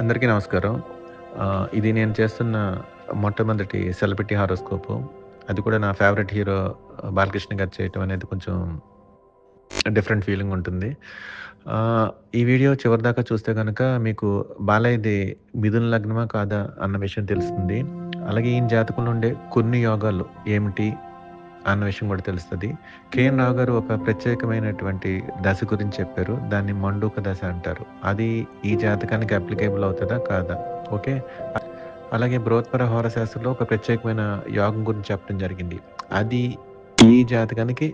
అందరికీ నమస్కారం. ఇది నేను చేస్తున్న మొట్టమొదటి సెలబ్రిటీ హారోస్కోపు. అది కూడా నా ఫేవరెట్ హీరో బాలకృష్ణ గారు చేయటం అనేది కొంచెం డిఫరెంట్ ఫీలింగ్ ఉంటుంది. ఈ వీడియో చివరిదాకా చూస్తే కనుక మీకు బాలయ్యది మిథున లగ్నమా కాదా అన్న విషయం తెలుస్తుంది. అలాగే ఈయన జాతకంలో ఉండే కొన్ని యోగాలు ఏమిటి అన్న విషయం కూడా తెలుస్తుంది కేఎన్ రావు గారు ఒక ప్రత్యేకమైనటువంటి దశ గురించి చెప్పారు. దాన్ని మండూక దశ అంటారు. అది ఈ జాతకానికి అప్లికేబుల్ అవుతుందా కాదా? ఓకే. అలాగే బృహత్పర హోరశాస్త్రంలో ఒక ప్రత్యేకమైన యోగం గురించి చెప్పడం జరిగింది. అది ఈ జాతకానికి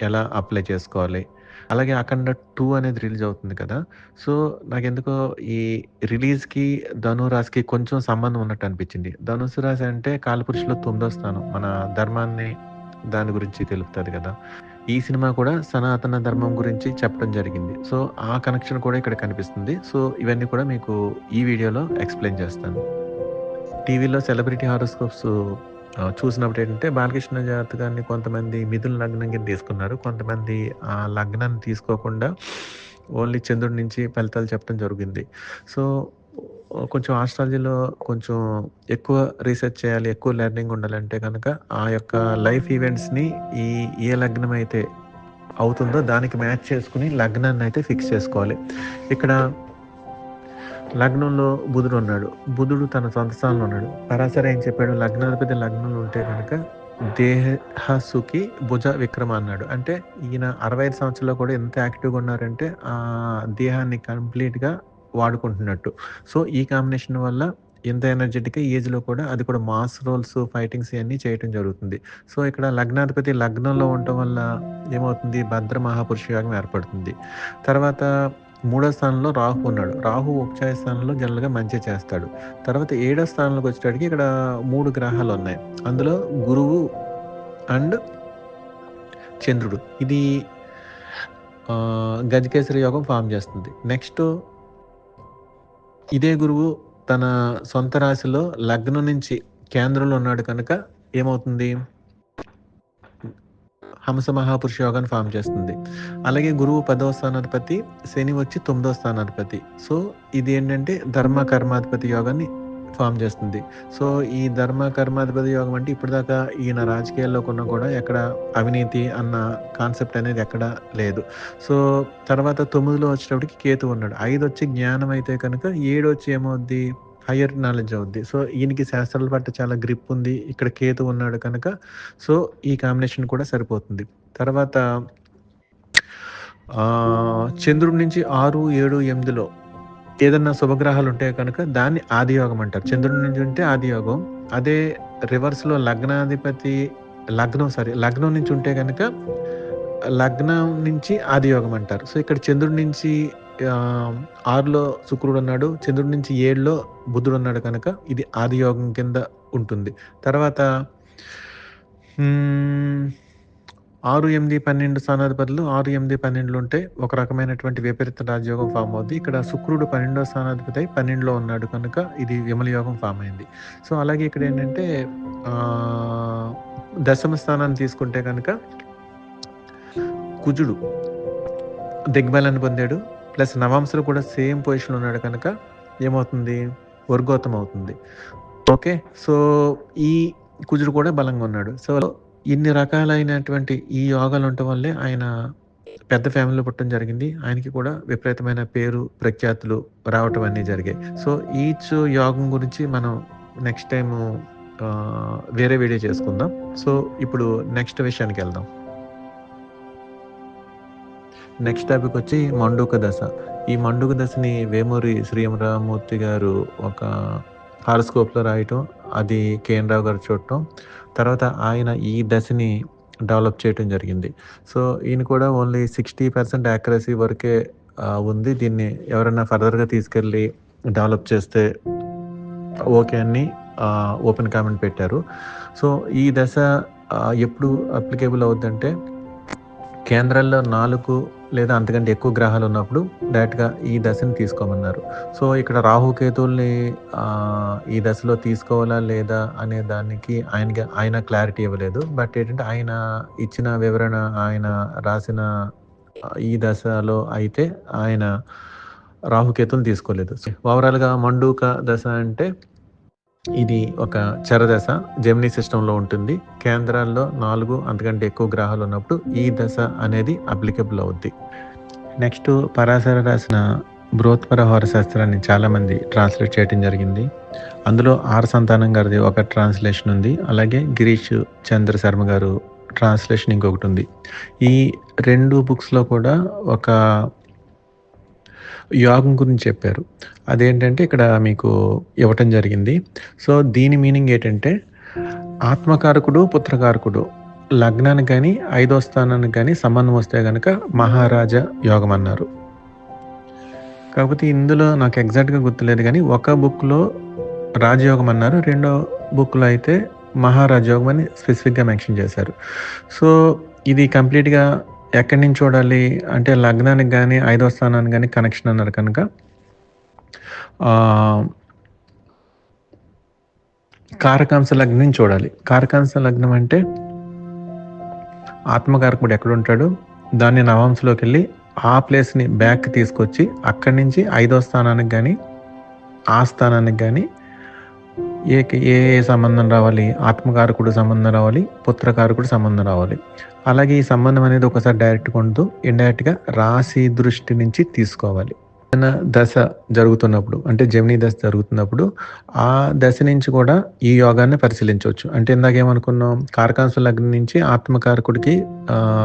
ఎలా అప్లై చేసుకోవాలి? అలాగే 'అఖండ టూ అనేది రిలీజ్ అవుతుంది కదా! సో, నాకు ఎందుకో ఈ రిలీజ్‌కి, ధను రాశికి కొంచెం సంబంధం ఉన్నట్టు అనిపించింది. ధనుసు రాశి అంటే కాలపురుషులో తొమ్మిదో స్థానం. మన ధర్మాన్ని దాని గురించి తెలుపుతుంది కదా! ఈ సినిమా కూడా సనాతన ధర్మం గురించి చెప్పడం జరిగింది. సో, ఆ కనెక్షన్ కూడా ఇక్కడ కనిపిస్తుంది. సో, ఇవన్నీ కూడా మీకు ఈ వీడియోలో ఎక్స్‌ప్లెయిన్ చేస్తాను. టీవీలో సెలబ్రిటీ హారోస్కోప్స్ చూసినప్పుడు ఏంటంటే బాలకృష్ణ జాతకాన్ని కొంతమంది మిథున లగ్నం కింద తీసుకున్నారు. కొంతమంది ఆ లగ్నాన్ని తీసుకోకుండా ఓన్లీ చంద్రుడి నుంచి ఫలితాలు చెప్పడం జరిగింది. సో, కొంచెం ఆస్ట్రాలజీలో కొంచెం ఎక్కువ రీసెర్చ్ చేయాలి, ఎక్కువ లెర్నింగ్ ఉండాలంటే గనక ఆ యొక్క లైఫ్ ఈవెంట్స్‌ని ఈ ఏ లగ్నం అయితే అవుతుందో దానికి మ్యాచ్ చేసుకొని లగ్నాన్నయితే ఫిక్స్ చేసుకోవాలి. ఇక్కడ లగ్నంలో బుధుడు ఉన్నాడు. బుధుడు తన సొంత స్థానంలో ఉన్నాడు. పరాశర ఏం చెప్పాడు? లగ్నాధిపతి లగ్నంలో ఉంటే గనక దేహసుఖి భుజ విక్రమ అన్నాడు. అంటే ఈయన 65 సంవత్సరాల్లో కూడా ఎంత యాక్టివ్‌గా ఉన్నారంటే ఆ దేహాన్ని కంప్లీట్‌గా వాడుకుంటున్నట్టు. సో, ఈ కాంబినేషన్ వల్ల ఎంత ఎనర్జెటిక్గా ఏజ్‌లో కూడా అది కూడా మాస్ రోల్స్, ఫైటింగ్స్ ఇవన్నీ చేయటం జరుగుతుంది. సో, ఇక్కడ లగ్నాధిపతి లగ్నంలో ఉండటం వల్ల ఏమవుతుంది? భద్ర మహాపురుష యోగం ఏర్పడుతుంది. తర్వాత మూడో స్థానంలో రాహు ఉన్నాడు. రాహు ఉపచాయ స్థానంలో జనరల్‌గా మంచి చేస్తాడు. తర్వాత ఏడో స్థానంలోకి వచ్చేటప్పటికి ఇక్కడ మూడు గ్రహాలు ఉన్నాయి అందులో గురువు అండ్ చంద్రుడు. ఇది ఆహ్, గజకేసరి యోగం ఫామ్ చేస్తుంది. నెక్స్ట్ ఇదే గురువు తన సొంత రాశిలో లగ్నం నుంచి కేంద్రంలో ఉన్నాడు కనుక ఏమవుతుంది? హంస మహాపురుష యోగాన్ని ఫామ్ చేస్తుంది. అలాగే గురువు పదవ స్థానాధిపతి, శని వచ్చి తొమ్మిదవ స్థానాధిపతి. సో, ఇది ఏంటంటే ధర్మ కర్మాధిపతి యోగాన్ని ఫామ్ చేస్తుంది. సో, ఈ ధర్మ కర్మాధిపతి యోగం అంటే ఇప్పటిదాకా ఈయన రాజకీయాల్లోకి కొన్న కూడా ఎక్కడ అవినీతి అన్న కాన్సెప్ట్ అనేది ఎక్కడ లేదు. సో, తర్వాత తొమ్మిదిలో వచ్చేటప్పటికి కేతు ఉన్నాడు. ఐదు వచ్చి జ్ఞానం అయితే కనుక ఏడు వచ్చి ఏమవుద్ది? హయ్యర్ నాలెడ్జ్ అవుద్ది. సో, ఈయనకి శాస్త్రాల పట్ల చాలా గ్రిప్ ఉంది. ఇక్కడ కేతు ఉన్నాడు కనుక సో, ఈ కాంబినేషన్ కూడా సరిపోతుంది. తర్వాత చంద్రుడి నుంచి 6, 7, 8లో ఏదన్నా శుభగ్రహాలు ఉంటే కనుక దాన్ని ఆదియోగం అంటారు. చంద్రుడి నుంచి ఉంటే ఆదియోగం. అదే రివర్స్‌లో లగ్నాధిపతి లగ్నం సారీ లగ్నం నుంచి ఉంటే కనుక లగ్నం నుంచి ఆదియోగం అంటారు. సో, ఇక్కడ చంద్రుడి నుంచి ఆరులో శుక్రుడు ఉన్నాడు. చంద్రుడి నుంచి ఏడులో బుధుడు ఉన్నాడు కనుక ఇది ఆదియోగం కింద ఉంటుంది. తర్వాత హ్మ్. 6, 8, 12 స్థానాధిపతులు 6, 8, 12లో ఉంటే ఒక రకమైనటువంటి విపరీత రాజయోగం ఫామ్ అవుద్ది. ఇక్కడ శుక్రుడు 12వ స్థానాధిపతి పన్నెండులో ఉన్నాడు కనుక ఇది విమల యోగం అయింది. సో, అలాగే ఇక్కడ ఏంటంటే దశమ స్థానాన్ని తీసుకుంటే కనుక కుజుడు దిగ్బలాన్ని పొందాడు. ప్లస్ నవాంశలో కూడా సేమ్ పొజిషన్‌లో ఉన్నాడు కనుక ఏమవుతుంది? వర్గోతం అవుతుంది. ఓకే. సో, ఈ కుజుడు కూడా బలంగా ఉన్నాడు. సో, ఇన్ని రకాలైనటువంటి ఈ యోగాలు ఉండటం వల్లే ఆయన పెద్ద ఫ్యామిలీలో పుట్టడం జరిగింది. ఆయనకి కూడా విపరీతమైన పేరు, ప్రఖ్యాతులు రావటం అన్నీ జరిగాయి. సో, ఈచ్ యోగం గురించి మనం నెక్స్ట్ టైం వేరే వీడియో చేసుకుందాం. సో, ఇప్పుడు నెక్స్ట్ విషయానికి వెళ్దాం నెక్స్ట్ టాపిక్ వచ్చి మండుక దశ. ఈ మండుక దశని వేమూరి శ్రీరామూర్తి గారు ఒక హారోస్కోప్‌లో రాయటం, అది కేఎన్ రావు గారు చూడటం, తర్వాత ఆయన ఈ దశని డెవలప్ చేయటం జరిగింది. సో, ఈయన కూడా ఓన్లీ 60% యాక్యురసీ వరకే ఉంది. దీన్ని ఎవరైనా ఫర్దర్‌గా తీసుకెళ్ళి డెవలప్ చేస్తే ఓకే అని ఓపెన్ కామెంట్ పెట్టారు. సో, ఈ దశ ఎప్పుడు అప్లికేబుల్ అవుతుందంటే కేంద్రాల్లో నాలుగు లేదా అంతకంటే ఎక్కువ గ్రహాలు ఉన్నప్పుడు డైరెక్ట్‌గా ఈ దశని తీసుకోమన్నారు. సో, ఇక్కడ రాహుకేతుల్ని ఈ దశలో తీసుకోవాలా లేదా అనే దానికి ఆయనకి ఆయన క్లారిటీ ఇవ్వలేదు. బట్ ఏంటంటే ఆయన ఇచ్చిన వివరణ ఆయన రాసిన ఈ దశలో అయితే ఆయన రాహుకేతులు తీసుకోలేదు ఓవరాల్గా మండూక దశ అంటే ఇది ఒక చరదశ. జెమినీ సిస్టంలో ఉంటుంది. కేంద్రాల్లో నాలుగు అంతకంటే ఎక్కువ గ్రహాలు ఉన్నప్పుడు ఈ దశ అనేది అప్లికబుల్ అవుద్ది. నెక్స్ట్ పరాశర రాసిన బృహత్పర శాస్త్రాన్ని చాలామంది ట్రాన్స్లేట్ చేయడం జరిగింది. అందులో ఆర్ సంతానం గారిది ఒక ట్రాన్స్లేషన్ ఉంది. అలాగే గిరీష్ చంద్ర శర్మ గారు ట్రాన్స్లేషన్ ఇంకొకటి ఉంది. ఈ రెండు బుక్స్లో కూడా ఒక యోగం గురించి చెప్పారు. అదేంటంటే ఇక్కడ మీకు ఇవ్వటం జరిగింది. సో దీని మీనింగ్ ఏంటంటే ఆత్మకారకుడు పుత్రకారకుడు లగ్నానికి కానీ ఐదో స్థానానికి కానీ సంబంధం వస్తే కనుక మహారాజా యోగం అన్నారు. కాకపోతే ఇందులో నాకు ఎగ్జాక్ట్గా గుర్తులేదు కానీ ఒక బుక్లో రాజయోగం అన్నారు. రెండో బుక్లో అయితే మహారాజయోగం అని స్పెసిఫిక్గా మెన్షన్ చేశారు. సో ఇది కంప్లీట్గా ఎక్కడి నుంచి చూడాలి? అంటే లగ్నానికి కానీ ఐదో స్థానానికి కానీ కనెక్షన్ అన్నారు కనుక. కారకాంశ లగ్నం చూడాలి. కారకాంశ లగ్నం అంటే ఆత్మకారకుడు ఎక్కడ ఉంటాడు దాన్ని నవాంశలోకి వెళ్ళి ఆ ప్లేస్ని బ్యాక్ తీసుకొచ్చి అక్కడి నుంచి ఐదో స్థానానికి కానీ ఆ స్థానానికి కానీ ఏ ఏ ఏ సంబంధం రావాలి? ఆత్మకారకుడు సంబంధం రావాలి పుత్రకారకుడు సంబంధం రావాలి. అలాగే ఈ సంబంధం అనేది ఒకసారి డైరెక్ట్ కొంటూ ఇండైరెక్ట్గా రాశి దృష్టి నుంచి తీసుకోవాలి. దశ జరుగుతున్నప్పుడు అంటే జమిని దశ జరుగుతున్నప్పుడు ఆ దశ నుంచి కూడా ఈ యోగాన్ని పరిశీలించవచ్చు. అంటే ఇందాక ఏమనుకున్నాం? కారకాంశ లగ్నం నుంచి ఆత్మకారకుడికి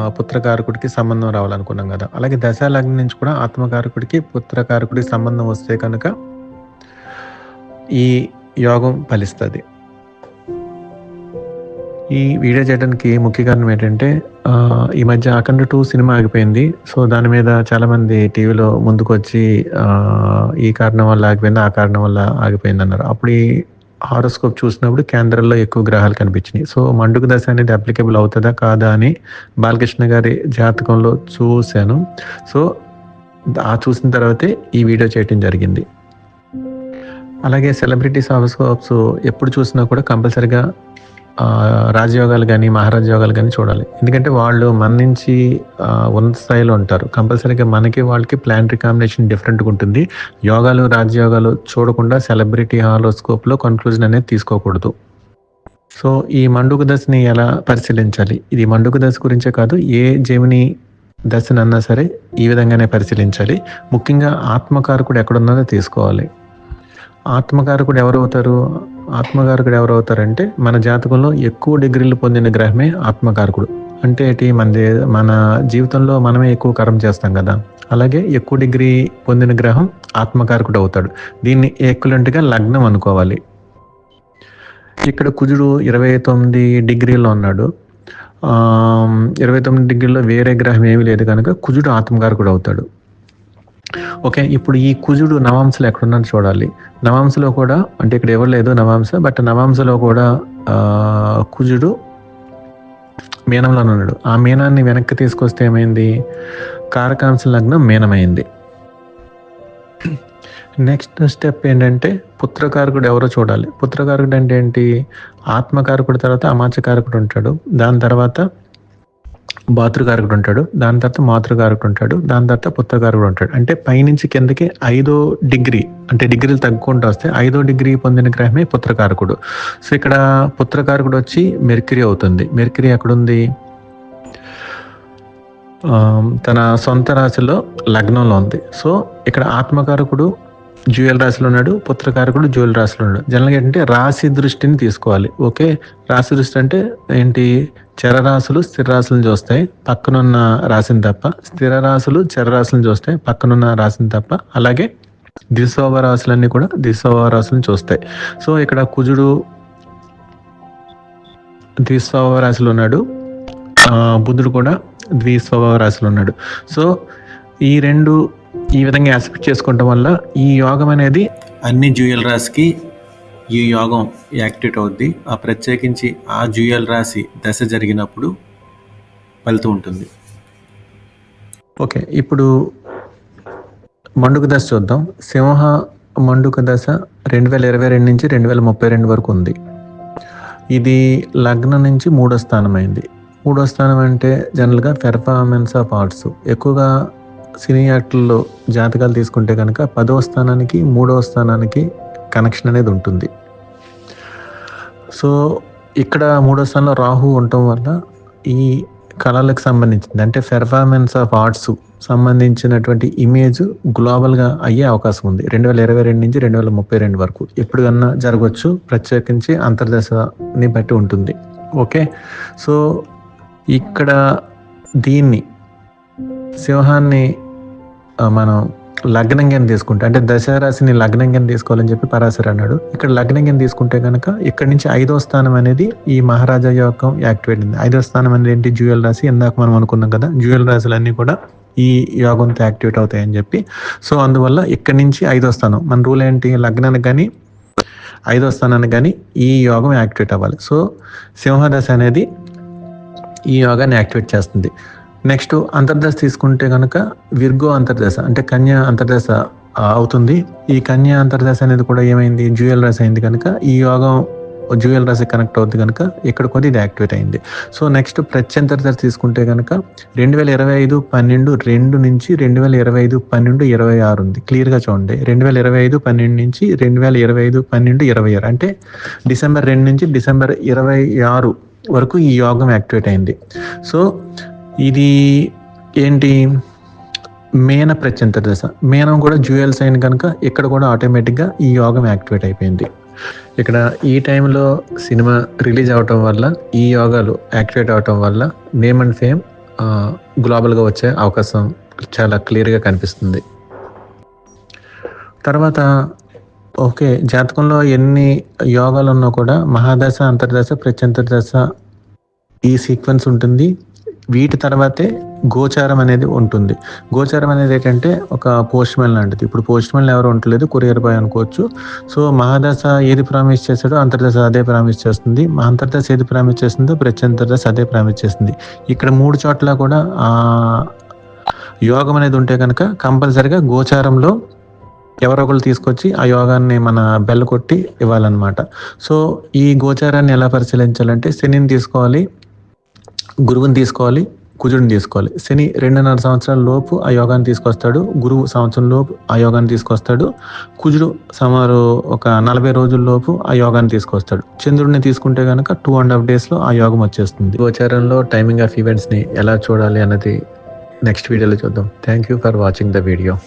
పుత్రకారకుడికి సంబంధం రావాలనుకున్నాం కదా. అలాగే దశ లగ్నం నుంచి కూడా ఆత్మకారకుడికి పుత్రకారకుడికి సంబంధం వస్తే కనుక ఈ యోగం ఫలిస్తుంది. ఈ వీడియో చేయడానికి ముఖ్య కారణం ఏంటంటే ఈ మధ్య అఖండ టూ సినిమా ఆగిపోయింది. సో దాని మీద చాలామంది టీవీలో ముందుకు వచ్చి ఈ కారణం వల్ల ఆగిపోయింది ఆ కారణం వల్ల ఆగిపోయింది అన్నారు. అప్పుడు ఈ హారోస్కోప్ చూసినప్పుడు కేంద్రంలో ఎక్కువ గ్రహాలు కనిపించినాయి. సో మండుకు దశ అనేది అప్లికేబుల్ అవుతుందా కాదా అని బాలకృష్ణ గారి జాతకంలో చూశాను. సో ఆ చూసిన తర్వాతే ఈ వీడియో చేయటం జరిగింది. అలాగే సెలబ్రిటీస్ హారోస్కోప్స్ ఎప్పుడు చూసినా కూడా కంపల్సరిగా రాజయోగాలు కానీ మహారాజ యోగాలు కానీ చూడాలి. ఎందుకంటే వాళ్ళు మన నుంచి ఉన్నత స్థాయిలో ఉంటారు. కంపల్సరీగా మనకి వాళ్ళకి ప్లానరీ కాంబినేషన్ డిఫరెంట్గా ఉంటుంది. యోగాలు రాజయోగాలు చూడకుండా సెలబ్రిటీ హాలోస్కోప్లో కన్క్లూజన్ అనేది తీసుకోకూడదు. సో ఈ మండుక దశని ఎలా పరిశీలించాలి? ఇది మండుక దశ గురించే కాదు ఏ జమిని దశనన్నా సరే ఈ విధంగానే పరిశీలించాలి. ముఖ్యంగా ఆత్మకారకుడు ఎక్కడున్నదో తీసుకోవాలి. ఆత్మకారకుడు ఎవరవుతారు ఆత్మకారకుడు ఎవరవుతారంటే మన జాతకంలో ఎక్కువ డిగ్రీలు పొందిన గ్రహమే ఆత్మకారకుడు. అంటే ఏంటి? మన మన జీవితంలో మనమే ఎక్కువ కర్మ చేస్తాం కదా. అలాగే ఎక్కువ డిగ్రీ పొందిన గ్రహం ఆత్మకారకుడు అవుతాడు దీన్ని ఎక్వలెంట్గా లగ్నం అనుకోవాలి. ఇక్కడ కుజుడు ఇరవై తొమ్మిది డిగ్రీలో ఉన్నాడు. ఇరవై తొమ్మిది డిగ్రీలో వేరే గ్రహం ఏమీ లేదు కనుక కుజుడు ఆత్మకారకుడు అవుతాడు ఓకే ఇప్పుడు ఈ కుజుడు నవాంశలు ఎక్కడున్నాను చూడాలి. నవాంశలో కూడా అంటే ఇక్కడ ఎవరు లేదు నవాంశ బట్ నవాంశలో కూడా కుజుడు మీనంలో ఉన్నాడు. ఆ మీనాన్ని వెనక్కి తీసుకొస్తే ఏమైంది? కారకాంశ లగ్నం మీనమైంది. నెక్స్ట్ స్టెప్ ఏంటంటే పుత్రకారకుడు ఎవరో చూడాలి. పుత్రకారకుడు అంటే ఏంటి? ఆత్మకారకుడు తర్వాత అమాచకారకుడు ఉంటాడు. దాని తర్వాత భాతృకారకుడు ఉంటాడు దాని తర్వాత మాతృకారకుడు ఉంటాడు దాని తర్వాత పుత్రకారకుడు ఉంటాడు అంటే పైనుంచి కిందకి ఐదో డిగ్రీ అంటే డిగ్రీలు తగ్గుకుంటూ వస్తే ఐదో డిగ్రీ పొందిన గ్రహమే పుత్రకారకుడు సో ఇక్కడ పుత్రకారకుడు వచ్చి మెర్కిరి అవుతుంది. మెర్కిరి ఎక్కడుంది? తన సొంత రాశిలో లగ్నంలో ఉంది. సో ఇక్కడ ఆత్మకారకుడు జ్యువెల్ రాశిలో ఉన్నాడు పుత్రకారకుడు జ్యువెల్ రాశిలో ఉన్నాడు. జనరల్గా ఏంటంటే రాశి దృష్టిని తీసుకోవాలి. ఓకే రాశి దృష్టి అంటే ఏంటి? చరరాశులు స్థిరరాశులను చూస్తాయి. పక్కనున్న రాశిని తప్ప స్థిరరాశులు చరరాశులను చూస్తాయి. పక్కనున్న రాశిని తప్ప అలాగే దిశోభ రాశులన్నీ కూడా దిశోభ రాశులను చూస్తాయి. సో ఇక్కడ కుజుడు ద్విస్వభావ రాశిలో ఉన్నాడు. బుధుడు కూడా ద్విస్వభావ రాశిలో ఉన్నాడు. సో ఈ రెండు ఈ విధంగా యాక్సెప్ట్ చేసుకోవటం వల్ల ఈ యోగం అనేది అన్ని జ్యూయల్ రాశికి ఈ యోగం యాక్టివేట్ అవుద్ది. ఆ ప్రత్యేకించి ఆ జ్యూయల్ రాశి దశ జరిగినప్పుడు ఫలితం ఉంటుంది. ఓకే ఇప్పుడు మండుక దశ చూద్దాం. సింహ మండుక దశ రెండు వేల ఇరవై రెండు నుంచి రెండు వేల ముప్పై రెండు వరకు ఉంది. ఇది లగ్నం నుంచి మూడో స్థానం అయింది. మూడో స్థానం అంటే జనరల్గా పెర్ఫార్మెన్స్ ఆఫ్ ఆర్ట్స్ ఎక్కువగా సినీ యాక్టర్లో జాతకాలు తీసుకుంటే కనుక పదవ స్థానానికి మూడవ స్థానానికి కనెక్షన్ అనేది ఉంటుంది. సో ఇక్కడ మూడో స్థానంలో రాహు ఉండటం వల్ల ఈ కళలకు సంబంధించింది అంటే పెర్ఫార్మెన్స్ ఆఫ్ ఆర్ట్స్ సంబంధించినటువంటి ఇమేజ్ గ్లోబల్గా అయ్యే అవకాశం ఉంది. రెండు వేల ఇరవై రెండు నుంచి రెండు వేల ముప్పై రెండు వరకు ఎప్పుడుకన్నా జరగవచ్చు ప్రత్యేకించి అంతర్దశని బట్టి ఉంటుంది. ఓకే? సో ఇక్కడ దీన్ని సింహాన్ని మనం మనం లగ్నంగా తీసుకుంటే. అంటే దశరాశిని లగ్నంగా తీసుకోవాలని చెప్పి పరాశర అన్నాడు. ఇక్కడ లగ్నంగా తీసుకుంటే కనుక ఇక్కడ నుంచి ఐదో స్థానం అనేది ఈ మహారాజా యోగం యాక్టివేట్ అయింది. ఐదో స్థానం అనేది ఏంటి? జ్యువెల్ రాశి. ఇందాక మనం అనుకున్నాం కదా జ్యువెల్ రాశులన్నీ కూడా ఈ యోగంతో యాక్టివేట్ అవుతాయని చెప్పి. సో అందువల్ల ఇక్కడ నుంచి ఐదో స్థానం. మన రూల్ ఏంటి? లగ్నానికి కానీ ఐదో స్థానానికి కానీ ఈ యోగం యాక్టివేట్ అవ్వాలి. సో సింహదశ అనేది ఈ యోగాన్ని యాక్టివేట్ చేస్తుంది. నెక్స్ట్ అంతర్దశ తీసుకుంటే కనుక విర్గో అంతర్దశ అంటే కన్యా అంతర్దశ అవుతుంది. ఈ కన్యా అంతర్దశ అనేది కూడా ఏమైంది? జ్యువెల్ రాశి అయింది కనుక ఈ యోగం జ్యువెల్ రాశి కనెక్ట్ అవుతుంది కనుక ఇక్కడ కొద్ది ఇది యాక్టివేట్ అయింది. సో నెక్స్ట్ ప్రత్యంతర్దశ తీసుకుంటే కనుక రెండు వేల ఇరవై ఐదు పన్నెండు రెండు నుంచి రెండు వేల ఇరవై ఐదు పన్నెండు ఇరవై ఆరు ఉంది. క్లియర్గా చూడండి. రెండు వేల ఇరవై ఐదు పన్నెండు నుంచి రెండు వేల ఇరవై ఐదు పన్నెండు ఇరవై ఆరు అంటే డిసెంబర్ రెండు నుంచి డిసెంబర్ ఇరవై ఆరు వరకు ఈ యోగం యాక్టివేట్ అయింది. సో ఇది ఏంటి? మేన ప్రత్యంత దశ. మేనం కూడా జ్యువెల్స్ అయిన కనుక ఇక్కడ కూడా ఆటోమేటిక్గా ఈ యోగం యాక్టివేట్ అయిపోయింది. ఇక్కడ ఈ టైంలో సినిమా రిలీజ్ అవటం వల్ల ఈ యోగాలు యాక్టివేట్ అవటం వల్ల నేమ్ అండ్ ఫేమ్ గ్లోబల్గా వచ్చే అవకాశం చాలా క్లియర్గా కనిపిస్తుంది. తర్వాత ఓకే జాతకంలో ఎన్ని యోగాలు ఉన్నా కూడా మహాదశ అంతర్దశ ప్రత్యంతర్దశ ఈ సీక్వెన్స్ ఉంటుంది. వీటి తర్వాతే గోచారం అనేది ఉంటుంది. గోచారం అనేది ఏంటంటే ఒక పోస్ట్ మ్యాన్ లాంటిది. ఇప్పుడు పోస్ట్ మ్యాన్ ఎవరు ఉండలేదు కొరియర్ బాయ్ అనుకోవచ్చు. సో మహాదశ ఏది ప్రామిస్ చేశాడో అంతర్దశ అదే ప్రామిస్ చేస్తుంది. మా అంతర్దశ ఏది ప్రామిస్ చేస్తుందో ప్రత్యంతర్దశ అదే ప్రామిస్ చేస్తుంది. ఇక్కడ మూడు చోట్ల కూడా ఆ యోగం అనేది ఉంటే కనుక కంపల్సరిగా గోచారంలో ఎవరో ఒకరు తీసుకొచ్చి ఆ యోగాన్ని మన బెల్ల కొట్టి ఇవ్వాలన్నమాట. సో ఈ గోచారాన్ని ఎలా పరిశీలించాలంటే శనిని తీసుకోవాలి. గురువుని తీసుకోవాలి కుజుడిని తీసుకోవాలి. శని రెండున్నర సంవత్సరాల లోపు ఆ యోగాన్ని తీసుకొస్తాడు గురువు సంవత్సరం లోపు ఆ యోగాన్ని తీసుకొస్తాడు కుజుడు సుమారు ఒక నలభై రోజుల లోపు ఆ యోగాన్ని తీసుకొస్తాడు. చంద్రుడిని తీసుకుంటే కనుక టూ అండ్ హాఫ్ డేస్లో ఆ యోగం వచ్చేస్తుంది. గోచారంలో టైమింగ్ ఆఫ్ ఈవెంట్స్ని ఎలా చూడాలి అన్నది నెక్స్ట్ వీడియోలో చూద్దాం. Thank you for watching the video